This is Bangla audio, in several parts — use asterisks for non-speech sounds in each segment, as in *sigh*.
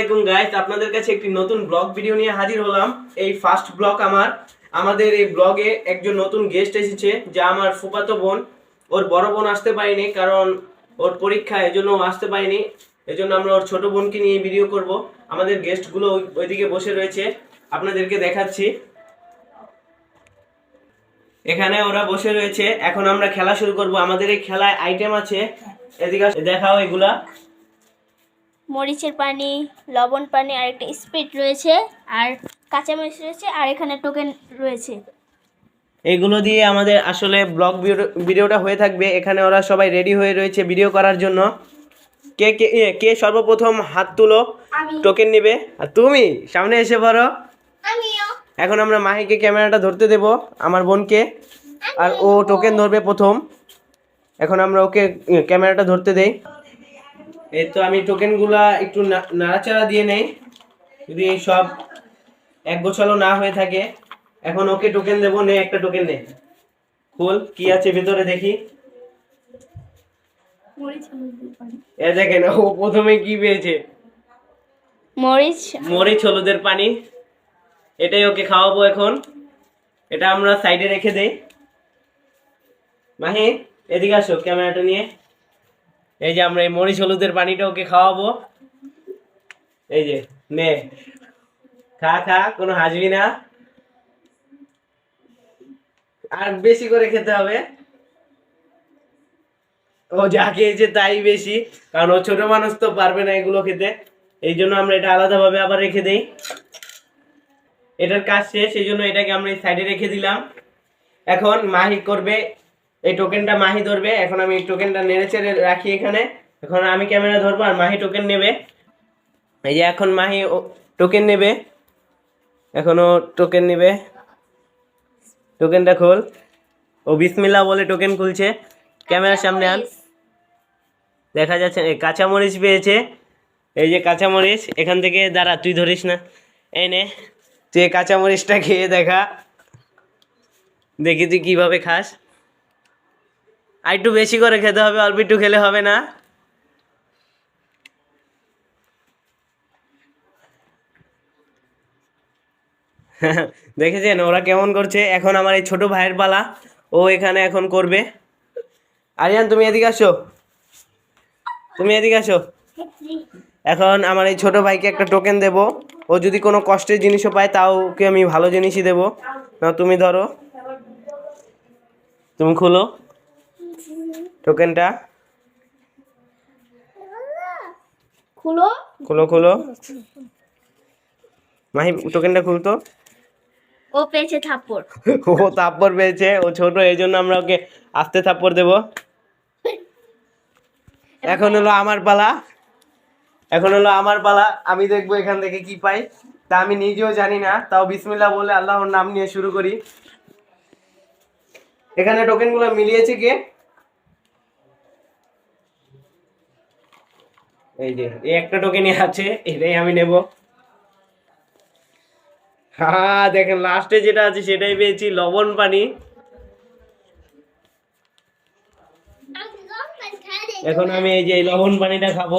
আলাইকুম গাইস আপনাদের কাছে একটি নতুন ব্লগ ভিডিও নিয়ে হাজির হলাম। এই ফার্স্ট ব্লগ আমার। আমাদের এই ব্লগে একজন নতুন গেস্ট এসেছে, যা আমার ফুফাতো বোন। ওর বড় বোন আসতে পারেনি, কারণ ওর পরীক্ষা এজন্য আসতে পারেনি। এজন্য আমরা ওর ছোট বোনকে নিয়ে ভিডিও করব। আমাদের গেস্টগুলো ওই- ওইদিকে বসে রয়েছে। আপনাদেরকে দেখাচ্ছি। এখানে ওরা বসে রয়েছে। এখন আমরা খেলা শুরু করব। আমাদের এই খেলায় আইটেম আছে। এদিকে দেখাও এগুলা। মরিচের পানি লবণ পানি আর একটা স্পিড রয়েছে আর কাঁচামরিচ রয়েছে আর এখানে টোকেন রয়েছে। এইগুলো দিয়ে আমাদের আসলে ব্লগ ভিডিওটা হয়ে থাকবে। এখানে ওরা সবাই রেডি হয়ে রয়েছে ভিডিও করার জন্য। কে কে কে সর্বপ্রথম হাত তুলো টোকেন নেবে? আর তুমি সামনে এসে পড়ো। এখন আমরা মাহিকে ক্যামেরাটা ধরতে দেব আমার বোনকে। আর ও টোকেন ধরবে প্রথম। এখন আমরা ওকে ক্যামেরাটা ধরতে দেই। এই তো আমি টোকেনগুলা একটু নাড়াচাড়া দিয়ে নেই। যদি এই সব এক গোছালো না হয়ে থাকে এখন ওকে টোকেন দেবো নে একটা টোকেন নে। খুল কি আছে ভিতরে দেখি। এ দেখেন ও প্রথমে কি পেয়েছে? মরিচ। মরিচ হলুদের পানি। এটাই ওকে খাওয়াবো এখন। এটা আমরা সাইডে রেখে দেই। মাহি এদিকে আসো ক্যামেরাটা নিয়ে। এই যে আমরা এই মরিচ হলুদের পানিটা ওকে খাওয়াবো। এই যে, নে। খা খা, কোনো হাসবি না। আর বেশি করে খেতে হবে। ও যা খেয়েছে তাই বেশি, কারণ ও ছোট মানুষ তো পারবে না এগুলো খেতে। এই জন্য আমরা এটা আলাদাভাবে আবার রেখে দেই। এটার কাজ শেষ সেই জন্য এটাকে আমরা সাইডে রেখে দিলাম। এখন মাহি করবে এই টোকেনটা মাহি ধরবে। এখন আমি টোকেনটা নেড়ে চেড়ে রাখি এখানে। এখন আমি ক্যামেরা ধরবো আর মাহি টোকেন নেবে। এই যে এখন মাহি টোকেন নেবে। এখনও টোকেন নেবে। টোকেনটা খোল। ও বিসমিল্লা বলে টোকেন খুলছে। ক্যামেরার সামনে আন। দেখা যাচ্ছে কাঁচামরিচ পেয়েছে। এই যে কাঁচামরিচ, এখান থেকে দাঁড়া, তুই ধরিস না। এই নে, তুই কাঁচামরিচটা খেয়ে দেখা। দেখি তুই কীভাবে খাস। আর একটু বেশি করে খেতে হবে, অল্প একটু খেলে হবে না। দেখেছেন, ওরা কেমন করছে? এখন আমার এই ছোট ভাইয়ের পালা, ও এখানে এখন করবে। আরিয়ান, তুমি এদিকে আসো। তুমি এদিকে আসো। এখন আমার এই ছোট ভাইকে একটা টোকেন দেব। ও যদি কোনো কষ্টের জিনিসও পায়, তাও ওকে আমি ভালো জিনিসই দেবো। না তুমি ধরো। তুমি খুলো। টোকেনটা খুলো। খুলো খুলো। মাহি টোকেনটা খুলতো? ও পেয়েছে থাপ্পড়। *laughs* ও থাপ্পড় পেয়েছে ও ছোট এই জন্য আমরা ওকে আস্তে থাপ্পড় দেবো। এখন হলো আমার পালা। এখন হলো আমার পালা। আমি দেখব এখান থেকে কি পাই। তা আমি নিজেও জানি না। তাও বিসমিল্লাহ বলে আল্লাহর নাম নিয়ে শুরু করি। এখানে টোকেনগুলো মিলিয়েছে কে? এই যে এই একটা টোকেনই আছে এটাই আমি নেব। হ্যাঁ দেখেন লাস্টে যেটা আছে সেটাই পেয়েছি লবণ পানি। এখন আমি এই যে এই লবণ পানিটা খাব।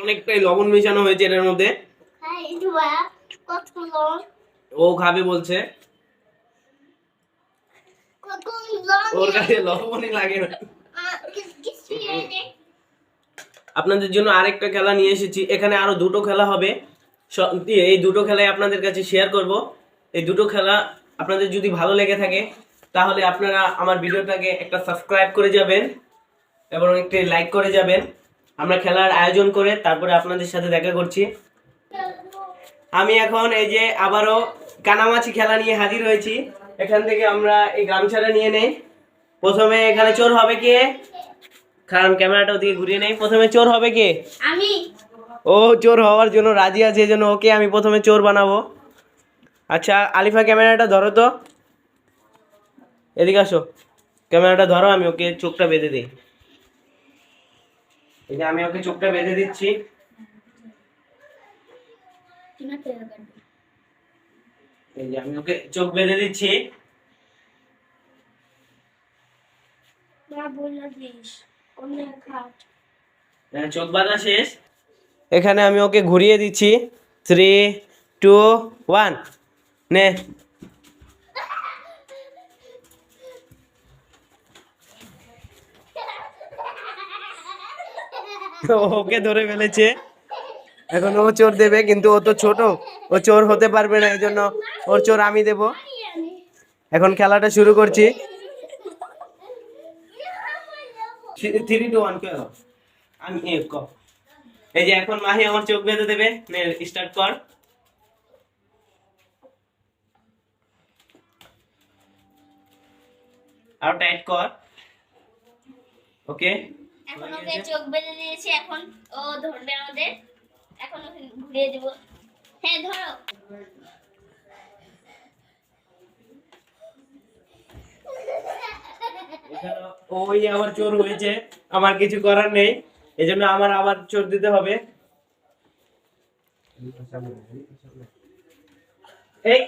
অনেকটাই লবণ মেশানো হয়েছে এটার মধ্যে। ও খাবে বলছে। ওর কাছে লবণই লাগে না। আপনাদের জন্য আরেকটা খেলা নিয়ে এসেছি। এখানে আরও দুটো খেলা হবে। এই দুটো খেলাই আপনাদের কাছে শেয়ার করব। এই দুটো খেলা আপনাদের যদি ভালো লেগে থাকে তাহলে আপনারা আমার ভিডিওটাকে একটা সাবস্ক্রাইব করে যাবেন এবং একটি লাইক করে যাবেন। আমরা খেলার আয়োজন করে তারপরে আপনাদের সাথে দেখা করছি। আমি এখন এই যে আবারও কানামাছি খেলা নিয়ে হাজির হয়েছি। এখান থেকে আমরা এই গামছাটা নিয়ে নেই। প্রথমে এখানে চোর হবে কে? কারণ ক্যামেরাটা ওদিকে ঘুরিয়ে নেই। প্রথমে চোর হবে কে? আমি। ও চোর হওয়ার জন্য রাজি আছে এই জন্য ওকে আমি প্রথমে চোর বানাবো। আচ্ছা আলিফা ক্যামেরাটা ধরো তো। এদিকে আসো। ক্যামেরাটা ধরো আমি ওকে চোখটা বেঁধে দিই। এই যে আমি ওকে চোখটা বেঁধে দিচ্ছি। এই যে আমি ওকে চোখ বেঁধে দিচ্ছি। হ্যাঁ, চোখ বাঁধা শেষ। এখানে আমি ওকে ঘুরিয়ে দিচ্ছি। থ্রি টু ওয়ান নে। ওকে ধরে ফেলেছে। এখন ও চোর দেবে কিন্তু ও তো ছোট। ও চোর হতে পারবে না এই জন্য ওর চোর আমি দেব। এখন খেলাটা শুরু করছি। থ্রি টু ওয়ান কে আমি। এই যে এখন মাহি আমার চোখ বেঁধে দেবে স্টার্ট কর। আর টাইট কর। ওকে এখন ওকে চোখ বেঁধে দিয়েছি এখন ও ধরবে আমাদের। এখন ঘুরিয়ে দেব। হ্যাঁ ধরো। ওই আমার চোর হয়েছে। আমার কিছু করার নেই। এজন্য আমার আবার চোর দিতে হবে। এই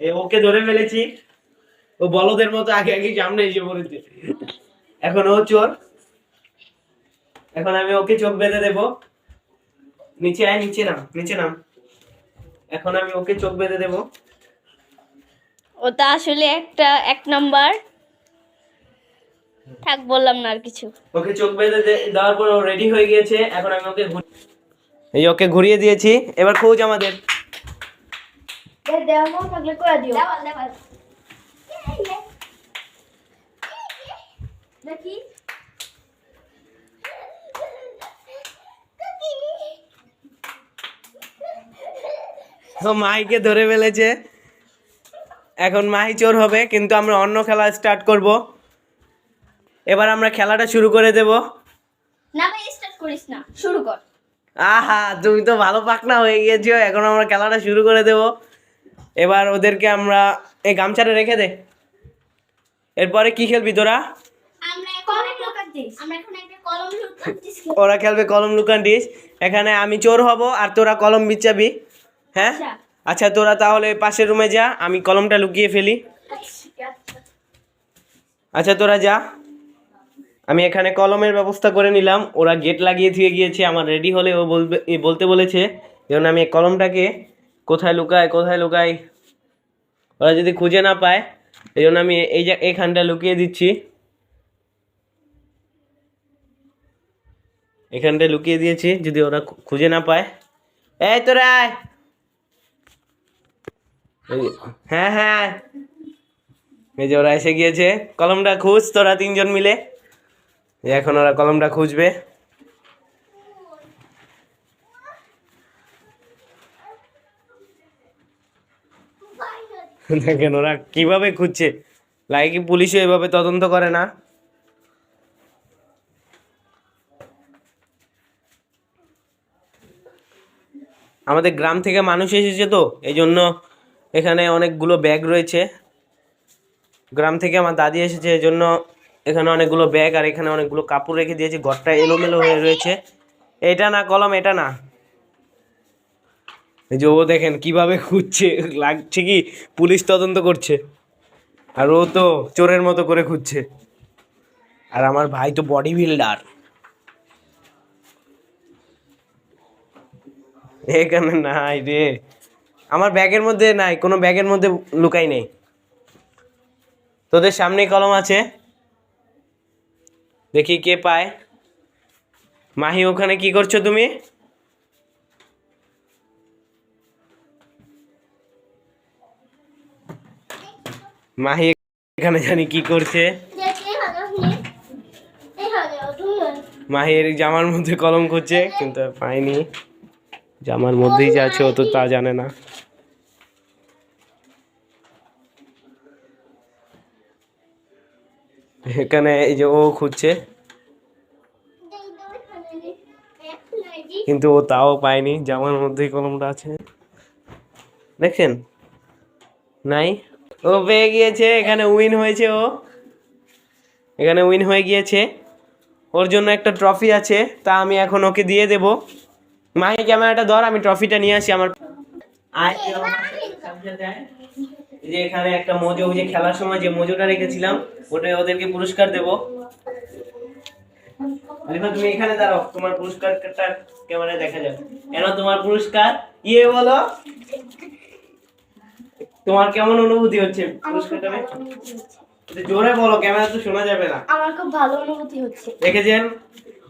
এই ওকে ধরে ফেলেছি। ও বলদের মতো আগে আগে সামনে এসে পড়েছে। এখন ও চোর। এখন আমি ওকে চোখ বেঁধে দেব। নিচে আয় নিচে নাম নিচে নাম। এখন আমি ওকে চোখ বেঁধে দেবো। ওটা আসলে একটা এক নাম্বার। থাক বললাম না আর কিছু। ওকে চোখ বেঁধে দে- দেওয়ার পর ও রেডি হয়ে গিয়েছে। এখন আমি ওকে ঘুরি- এই ওকে ঘুরিয়ে দিয়েছি। এবার খোঁজ আমাদের। দেখি। তো মাহিকে ধরে ফেলেছে। এখন মাহি চোর হবে কিন্তু আমরা অন্য খেলা স্টার্ট করব। এবার আমরা খেলাটা শুরু করে দেব। না ভাই স্টার্ট করিস না শুরু কর। আহা তুমি তো ভালো পাকনা হয়ে গিয়েছো এখন আমরা খেলাটা শুরু করে দেব। এবার ওদেরকে আমরা এই গামছাটা রেখে দে। এরপরে কি খেলবি তোরা? আমরা এখন লুকাচ্ছিস আমরা এখন একটা কলম লুকাচ্ছিস ওরা খেলবে কলম লুকান ডিস এখানে আমি চোর হব আর তোরা কলম বিচ্ছাবি। হ্যাঁ? আচ্ছা। তোরা তাহলে পাশের রুমে যা আমি কলমটা লুকিয়ে ফেলি। আচ্ছা তোরা যা। আমি এখানে কলমের ব্যবস্থা করে নিলাম। ওরা গেট লাগিয়ে থুয়ে গিয়েছে আমার রেডি হলে ও বলবে বলতে বলেছে। যেমন আমি এই কলমটাকে কোথায় লুকাই কোথায় লুকাই ওরা যদি খুঁজে না পায় এই জন্য আমি এই যে এখানটা লুকিয়ে দিচ্ছি। এখানটা লুকিয়ে দিয়েছি যদি ওরা খুঁজে না পায়। এই তোরা হ্যাঁ হ্যাঁ। এই যে ওরা এসে গিয়েছে। কলমটা খুঁজ, তোরা তিনজন মিলে। এখন ওরা কলমটা খুঁজবে। দেখেন ওরা কীভাবে খুঁজছে। লাগে কি পুলিশও এভাবে তদন্ত করে না? আমাদের গ্রাম থেকে মানুষ এসেছে তো এই জন্য এখানে অনেকগুলো ব্যাগ রয়েছে। গ্রাম থেকে আমার দাদি এসেছে জন্য এখানে অনেকগুলো ব্যাগ আর এখানে অনেকগুলো কাপড় রেখে দিয়েছে, ঘরটা এলোমেলো হয়ে রয়েছে। এটা না কলম, এটা না। এই যে ও দেখেন কীভাবে খুঁজছে, লাগছে কি? পুলিশ তদন্ত করছে। আর ও তো চোরের মতো করে খুঁজছে। আর আমার ভাই তো বডি বিল্ডার এখানে নাই রে। আমার ব্যাগের মধ্যে নাই, কোনো ব্যাগের মধ্যে লুকাই নেই। তোদের সামনেই কলম আছে। দেখি কে পায়। মাহি, ওখানে কি করছ তুমি? মাহি, এখানে জানি কি করছে। মাহির জামার মধ্যে কলম খুঁজছে, কিন্তু আর পাইনি জামার মধ্যেই যে আছে ও তো তা জানে না। এখানে এই যে ও খুঁজছে। কিন্তু ও তাও পায়নি জামার মধ্যেই কলমটা আছে। দেখছেন নাই? ও পেয়ে গিয়েছে, এখানে উইন হয়েছে ও। এখানে উইন হয়ে গিয়েছে। ওর জন্য একটা ট্রফি আছে, তা আমি এখন ওকে দিয়ে দেব। মাহি ক্যামেরাটা ধর আমি ট্রফিটা নিয়ে আসি আমার। যে এখানে একটা মজো যে খেলার সময় যে মজোটা রেখেছিলাম ওটাই ওদেরকে পুরস্কার দেব। আলিফা তুমি এখানে দাঁড়াও তোমার পুরস্কারটা ক্যামেরায় দেখা যাবে কেন তোমার পুরস্কার? ইয়ে বলো। তোমার কেমন অনুভূতি হচ্ছে পুরস্কারটা জোরে বলো ক্যামেরা তো শোনা যাবে না। আমার খুব ভালো অনুভূতি হচ্ছে। দেখেছেন?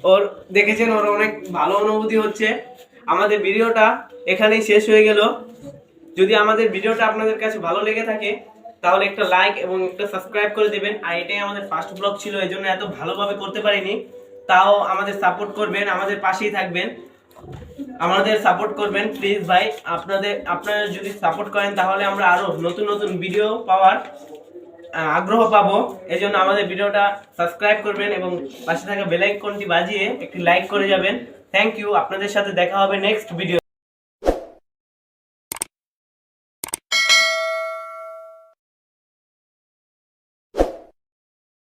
ওর দেখেছেন ওর অনেক ভালো অনুভূতি হচ্ছে। আমাদের ভিডিওটা এখানেই শেষ হয়ে গেল। যদি আমাদের ভিডিওটা আপনাদের কাছে ভালো লেগে থাকে, তাহলে একটা লাইক এবং একটা সাবস্ক্রাইব করে দেবেন। আর এটাই আমাদের ফার্স্ট ব্লগ ছিল, এই জন্য এত ভালোভাবে করতে পারিনি। তাও আমাদের সাপোর্ট করবেন, আমাদের পাশেই থাকবেন। আমাদের সাপোর্ট করবেন প্লিজ ভাই। আপনাদের, আপনারা যদি সাপোর্ট করেন, তাহলে আমরা আরও নতুন নতুন ভিডিও পাওয়ার আগ্রহ পাবো। এই জন্য আমাদের ভিডিওটা সাবস্ক্রাইব করবেন এবং পাশে থাকা বেলাইকনটি বাজিয়ে একটি লাইক করে যাবেন। থ্যাংক ইউ আপনাদের সাথে দেখা হবে নেক্সট ভিডিও